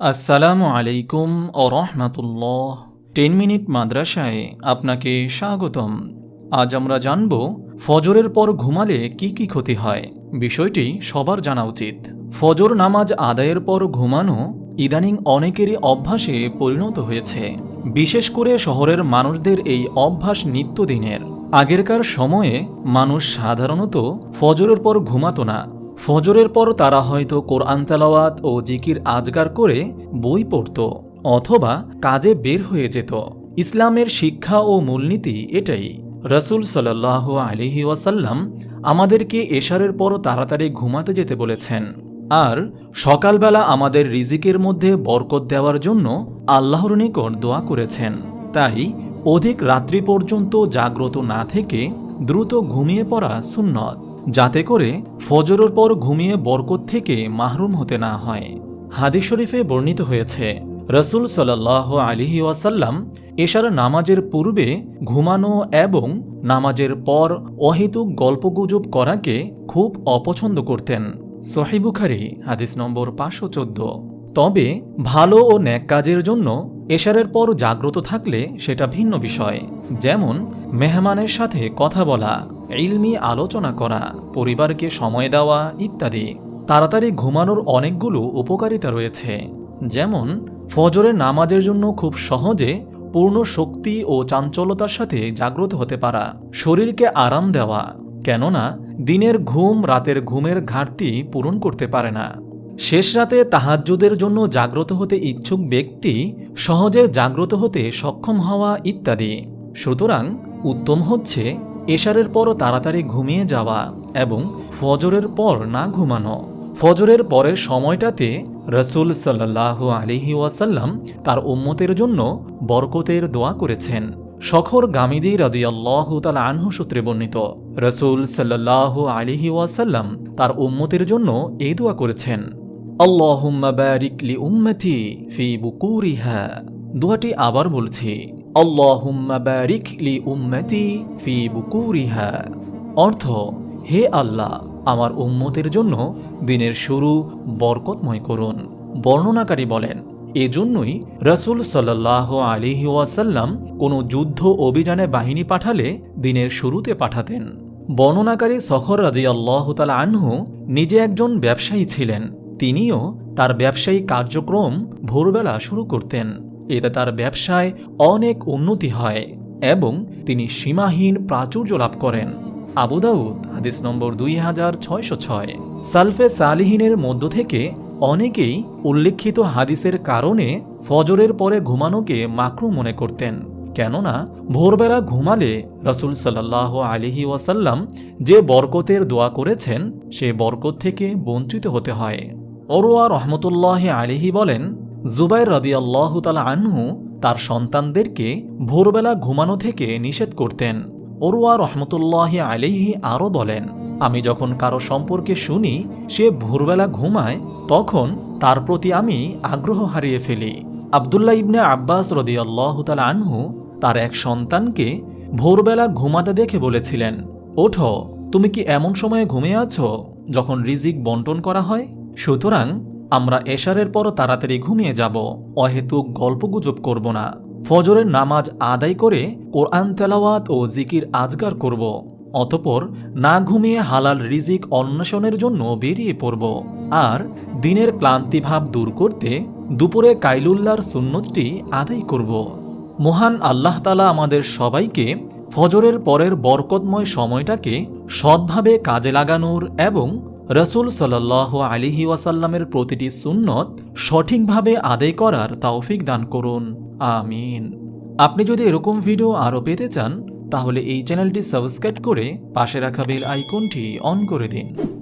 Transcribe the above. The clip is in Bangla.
আসসালামু আলাইকুম ও রহমাতুল্লাহ। টেন মিনিট মাদ্রাসায় আপনাকে স্বাগতম। আজ আমরা জানব ফজরের পর ঘুমালে কি কি ক্ষতি হয়। বিষয়টি সবার জানা উচিত। ফজর নামাজ আদায়ের পর ঘুমানো ইদানিং অনেকেরই অভ্যাসে পরিণত হয়েছে। বিশেষ করে শহরের মানুষদের এই অভ্যাস নিত্যদিনের। আগেরকার সময়ে মানুষ সাধারণত ফজরের পর ঘুমাতো না। ফজরের পর তারা হয়তো কোরআন তেলাওয়াত ও জিকির আজগার করে বই পড়ত, অথবা কাজে বের হয়ে যেত। ইসলামের শিক্ষা ও মূলনীতি এটাই। রসুল সাল্লাহ আলিহি ওয়াসাল্লাম আমাদেরকে এশারের পর তাড়াতাড়ি ঘুমাতে যেতে বলেছেন। আর সকালবেলা আমাদের রিজিকের মধ্যে বরকত দেওয়ার জন্য আল্লাহর নিকট দোয়া করেছেন। তাই অধিক রাত্রি পর্যন্ত জাগ্রত না থেকে দ্রুত ঘুমিয়ে পড়া সুন্নত। যাতে করে ফজরের পর ঘুমিয়ে বরকত থেকে মাহরুম হতে না হয়। হাদিস শরীফে বর্ণিত হয়েছে, রসুল সাল্লাহ আলিহি ওয়াসাল্লাম এশার নামাজের পূর্বে ঘুমানো এবং নামাজের পর অহেতুক গল্পগুজব করাকে খুব অপছন্দ করতেন। সহিবুখারি হাদিস নম্বর পাঁচশো চোদ্দ। তবে ভালো ও ন্যাক কাজের জন্য এশারের পর জাগ্রত থাকলে সেটা ভিন্ন বিষয়। যেমন, মেহমানের সাথে কথা বলা ইলমি আলোচনা করা, পরিবারকে সময় দেওয়া ইত্যাদি। তাড়াতাড়ি ঘুমানোর অনেকগুলো উপকারিতা রয়েছে, যেমন ফজরের নামাজের জন্য খুব সহজে পূর্ণ শক্তি ও চাঞ্চলতার সাথে জাগ্রত হতে পারা, শরীরকে আরাম দেওয়া, কেননা দিনের ঘুম রাতের ঘুমের ঘাটতি পূরণ করতে পারে না। শেষ রাতে তাহাজ্জুদের জন্য জাগ্রত হতে ইচ্ছুক ব্যক্তি সহজে জাগ্রত হতে সক্ষম হওয়া ইত্যাদি। সুতরাং উত্তম হচ্ছে এশারের পর তাড়াতাড়ি ঘুমিয়ে যাওয়া এবং ফজরের পর না ঘুমানো। ফজরের পরের সময়টাতে রসুল সাল্লাহ আলিহি ওয়াসাল্লাম তার উম্মতের জন্য বরকতের দোয়া করেছেন। শখর গামিদি রাজিয়াল্লাহ তাল আনহু সূত্রে বর্ণিত, রসুল সাল্লাহ আলিহি ওয়াসাল্লাম তার উম্মতের জন্য এই দোয়া করেছেন, আল্লাহুম্মা বারিক লি উম্মতি ফি বুকুরিহা। দোয়াটি আবার বলছি আল্লাহুম্মা বারিক লি উম্মতি ফি বুকুরিহা অর্থ, হে আল্লাহ, আমার উম্মতের জন্য দিনের শুরু বরকতময় করুন। বর্ণনাকারী বলেন, এজন্যই রসুল সাল্লাহ আলিহি ওয়াসাল্লাম কোনো যুদ্ধ অভিযানে বাহিনী পাঠালে দিনের শুরুতে পাঠাতেন। বর্ণনাকারী সখর রাজি আল্লাহ আনহু নিজে একজন ব্যবসায়ী ছিলেন। তিনিও তার ব্যবসায়ী কার্যক্রম ভোরবেলা শুরু করতেন। এতে তার ব্যবসায় অনেক উন্নতি হয় এবং তিনি সীমাহীন প্রাচুর্য লাভ করেন। আবু দাউদ, হাদিস নম্বর দুই হাজার ছয়শো ছয়। সালফে সালিহিনের মধ্য থেকে অনেকেই উল্লেখিত হাদিসের কারণে ফজরের পরে ঘুমানোকে মাকরু মনে করতেন। কেননা, ভোরবেলা ঘুমালে রসুল সাল্লাহ আলিহি ওয়াসাল্লাম যে বরকতের দোয়া করেছেন, সে বরকত থেকে বঞ্চিত হতে হয়। অরোয়া রহমতুল্লাহ আলিহি বলেন জুবাইর রদিয়াল্লাহ তালা আনহু তার সন্তানদেরকে ভোরবেলা ঘুমানো থেকে নিষেধ করতেন। অরুয়া রহমতুল্লাহ আলিহি আরও বলেন, আমি যখন কারও সম্পর্কে শুনি, সে ভোরবেলা ঘুমায়, তখন তার প্রতি আমি আগ্রহ হারিয়ে ফেলি। আবদুল্লাহ ইবনে আব্বাস রদিয়াল্লাহ তালা আনহু তার এক সন্তানকে ভোরবেলা ঘুমাতে দেখে বলেছিলেন, ওঠো, তুমি কি এমন সময়ে ঘুমিয়ে আছো যখন রিজিক বন্টন করা হয়? সুতরাং আমরা এশারের পর তাড়াতাড়ি ঘুমিয়ে যাব, অহেতুক গল্পগুজব করব না। ফজরের নামাজ আদায় করে কোরআন তেলাওয়াত ও জিকির আজগার করব, অতপর না ঘুমিয়ে হালাল রিজিক অন্বেষণের জন্য বেরিয়ে পড়ব। আর দিনের ক্লান্তিভাব দূর করতে দুপুরে কাইলুল্লার সুন্নতটি আদায় করব। মহান আল্লাহ তালা আমাদের সবাইকে ফজরের পরের বরকতময় সময়টাকে সৎভাবে কাজে লাগানোর এবং রসুল সাল্লাহ আলিহি ওয়াসাল্লামের প্রতিটি সুন্নত সঠিকভাবে আদায় করার তাওফিক দান করুন। আমিন। আপনি যদি এরকম ভিডিও আরও পেতে চান, তাহলে এই চ্যানেলটি সাবস্ক্রাইব করে পাশে রাখা বেল আইকনটি অন করে দিন।